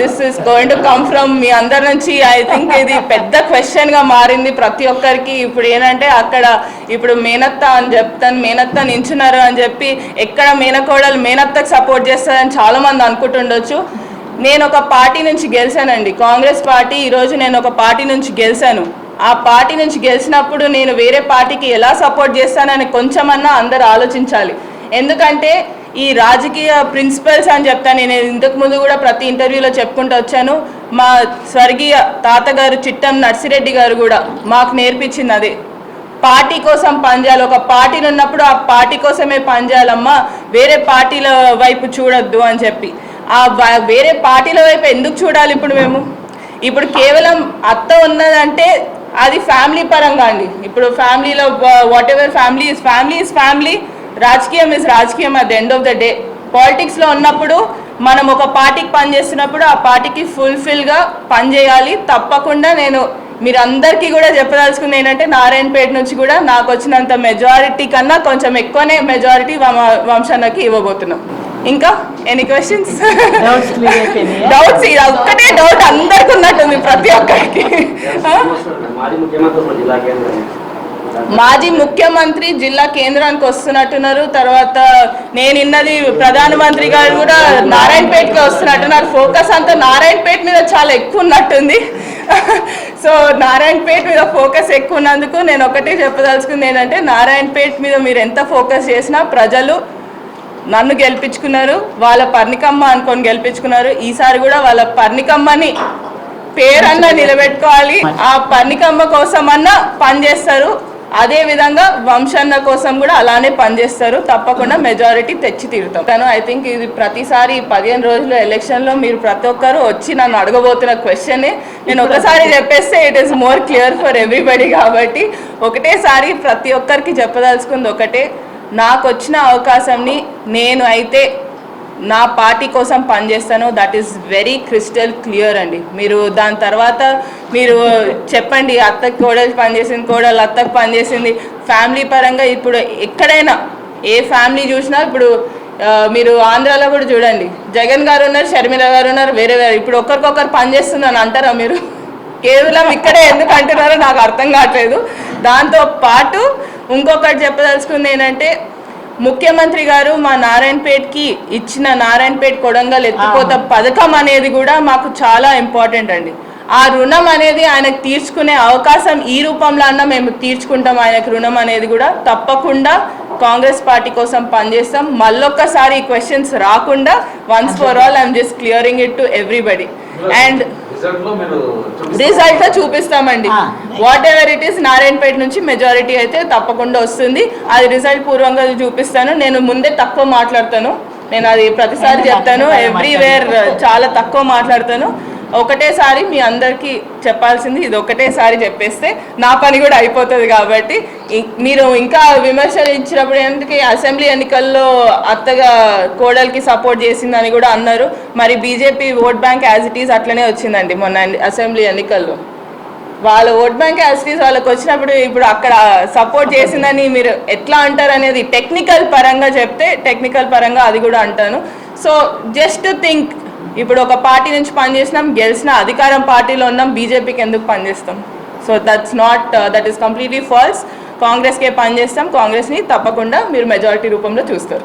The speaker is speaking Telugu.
This is going to come from me అందరి నుంచి. ఐ థింక్ ఇది పెద్ద క్వశ్చన్గా మారింది ప్రతి ఒక్కరికి. ఇప్పుడు ఏంటంటే అక్కడ ఇప్పుడు మేనత్త అని చెప్తాను మేనత్త నించున్నారు అని చెప్పి ఎక్కడ మేనకోడలు మేనత్తకు సపోర్ట్ చేస్తారని చాలా మంది అనుకుంటుండొచ్చు. నేను ఒక పార్టీ నుంచి గెలిచానండి. కాంగ్రెస్ పార్టీ ఈరోజు నేను ఒక పార్టీ నుంచి గెలిచాను. ఆ పార్టీ నుంచి గెలిచినప్పుడు నేను వేరే పార్టీకి ఎలా సపోర్ట్ చేస్తానని కొంచెమన్నా అందరు ఆలోచించాలి. ఎందుకంటే ఈ రాజకీయ ప్రిన్సిపల్స్ అని చెప్తాను. నేను ఇంతకు ముందు కూడా ప్రతి ఇంటర్వ్యూలో చెప్పుకుంటూ వచ్చాను. మా స్వర్గీయ తాతగారు చిట్టం నర్సిరెడ్డి గారు కూడా మాకు నేర్పించింది అదే. పార్టీ కోసం పనిచేయాలి. ఒక పార్టీలు ఉన్నప్పుడు ఆ పార్టీ కోసమే పనిచేయాలమ్మా. వేరే పార్టీల వైపు చూడొద్దు అని చెప్పి. ఆ వేరే పార్టీల వైపు ఎందుకు చూడాలి ఇప్పుడు మేము? ఇప్పుడు కేవలం అత్త ఉన్నదంటే అది ఫ్యామిలీ పరంగా అండి. ఇప్పుడు ఫ్యామిలీలో whatever family is family is family రాజకీయం ఇస్ రాజకీయం at the end of the day పాలిటిక్స్లో ఉన్నప్పుడు మనం ఒక పార్టీకి పనిచేస్తున్నప్పుడు ఆ పార్టీకి ఫుల్ఫిల్గా పనిచేయాలి తప్పకుండా నేను మీరు అందరికీ కూడా చెప్పదలుచుకుంది ఏంటంటే నారాయణపేట నుంచి కూడా నాకు వచ్చినంత మెజారిటీ కన్నా కొంచెం ఎక్కువనే మెజారిటీ వంశానికి ఇవ్వబోతున్నాం. ఇంకా ఎనీ క్వశ్చన్స్ డౌట్స్ క్లియర్ అయిపోయినాయా? డౌట్స్ ఇది ఒక్కటే డౌట్ అందరికి ఉన్నట్టుంది ప్రతి ఒక్కరికి? మాజీ ముఖ్యమంత్రి జిల్లా కేంద్రానికి వస్తున్నట్టున్నారు. తర్వాత నేను ఇన్నది ప్రధానమంత్రి గారు కూడా నారాయణపేటకి వస్తున్నట్టున్నారు. ఫోకస్ అంతా నారాయణపేట మీద చాలా ఎక్కువ ఉన్నట్టుంది. సో నారాయణపేట మీద ఫోకస్ ఎక్కువ ఉన్నందుకు నేను ఒకటే చెప్పదలుచుకుంది ఏంటంటే నారాయణపేట మీద మీరు ఎంత ఫోకస్ చేసినా ప్రజలు నన్ను గెలిపించుకున్నారు వాళ్ళ పర్ణికమ్మ అనుకొని గెలిపించుకున్నారు. ఈసారి కూడా వాళ్ళ పర్ణికమ్మని పేరన్నా నిలబెట్టుకోవాలి. ఆ పర్ణికమ్మ కోసమన్నా పనిచేస్తారు. అదే విధంగా వంశన్న కోసం కూడా అలానే పనిచేస్తారు. తప్పకుండా మెజారిటీ తెచ్చి తీరుతాం. తను ఐ థింక్ ఇది ప్రతిసారి పదిహేను రోజులు ఎలక్షన్లో మీరు ప్రతి ఒక్కరు వచ్చి నన్ను అడగబోతున్న క్వశ్చనే నేను ఒకసారి చెప్పేస్తే it is more clear for everybody కాబట్టి ఒకటేసారి ప్రతి ఒక్కరికి చెప్పదలుచుకుంది ఒకటే. నాకు వచ్చిన అవకాశంని నేను అయితే నా పార్టీ కోసం పనిచేస్తాను that is very crystal clear అండి. మీరు దాని తర్వాత మీరు చెప్పండి అత్తకి కోడలు పనిచేసింది కోడలు అత్తకు పనిచేసింది ఫ్యామిలీ పరంగా ఇప్పుడు ఎక్కడైనా ఏ ఫ్యామిలీ చూసినా ఇప్పుడు మీరు ఆంధ్రాలో కూడా చూడండి. జగన్ గారు ఉన్నారు షర్మిల గారు ఉన్నారు వేరే వేరే ఇప్పుడు ఒకరికొకరు పనిచేస్తుందని అంటారా మీరు? కేవలం ఇక్కడే ఎందుకు అంటున్నారో నాకు అర్థం కావట్లేదు. దాంతో పాటు ఇంకొకటి చెప్పదలుచుకుంది ఏంటంటే ముఖ్యమంత్రి గారు మా నారాయణపేట్కి ఇచ్చిన నారాయణపేట్ కొడంగల్ ఎత్తిపోత పథకం అనేది కూడా మాకు చాలా ఇంపార్టెంట్ అండి. ఆ రుణం అనేది ఆయనకు తీర్చుకునే అవకాశం ఈ రూపంలో అన్నా మేము తీర్చుకుంటాం. ఆయనకు రుణం అనేది కూడా తప్పకుండా కాంగ్రెస్ పార్టీ కోసం పనిచేస్తాం. మళ్ళొక్కసారి ఈ క్వశ్చన్స్ రాకుండా once for all I'm just clearing it to everybody and result చూపిస్తామండి. Whatever it is Narayanpet నుంచి మెజారిటీ అయితే తప్పకుండా వస్తుంది. అది రిజల్ట్ పూర్వంగా చూపిస్తాను. నేను ముందే తక్కువ మాట్లాడతాను. నేను అది ప్రతిసారి చెప్తాను. ఎవ్రీవేర్ చాలా తక్కువ మాట్లాడతాను. ఒకటేసారి మీ అందరికీ చెప్పాల్సింది ఇది ఒకటేసారి చెప్పేస్తే నా పని కూడా అయిపోతుంది కాబట్టి మీరు ఇంకా విమర్శలు ఇచ్చినప్పుడు ఎందుకు అసెంబ్లీ ఎన్నికల్లో అత్తగా కోడలికి సపోర్ట్ చేసిందని కూడా అన్నారు. మరి BJP vote bank as it is అట్లనే వచ్చిందండి మొన్న అసెంబ్లీ ఎన్నికల్లో. వాళ్ళ ఓట్ బ్యాంక్ యాసిటీస్ వాళ్ళకి వచ్చినప్పుడు ఇప్పుడు అక్కడ సపోర్ట్ చేసిందని మీరు ఎట్లా అంటారు అనేది టెక్నికల్ పరంగా చెప్తే టెక్నికల్ పరంగా అది కూడా అంటాను. సో జస్ట్ థింక్ ఇప్పుడు ఒక పార్టీ నుంచి పనిచేసినాం గెలిచిన అధికారం పార్టీలో ఉన్నాం బీజేపీకి ఎందుకు పనిచేస్తాం? So that's not that is completely false కాంగ్రెస్కే పనిచేస్తాం కాంగ్రెస్ని తప్పకుండా మీరు మెజారిటీ రూపంలో చూస్తారు.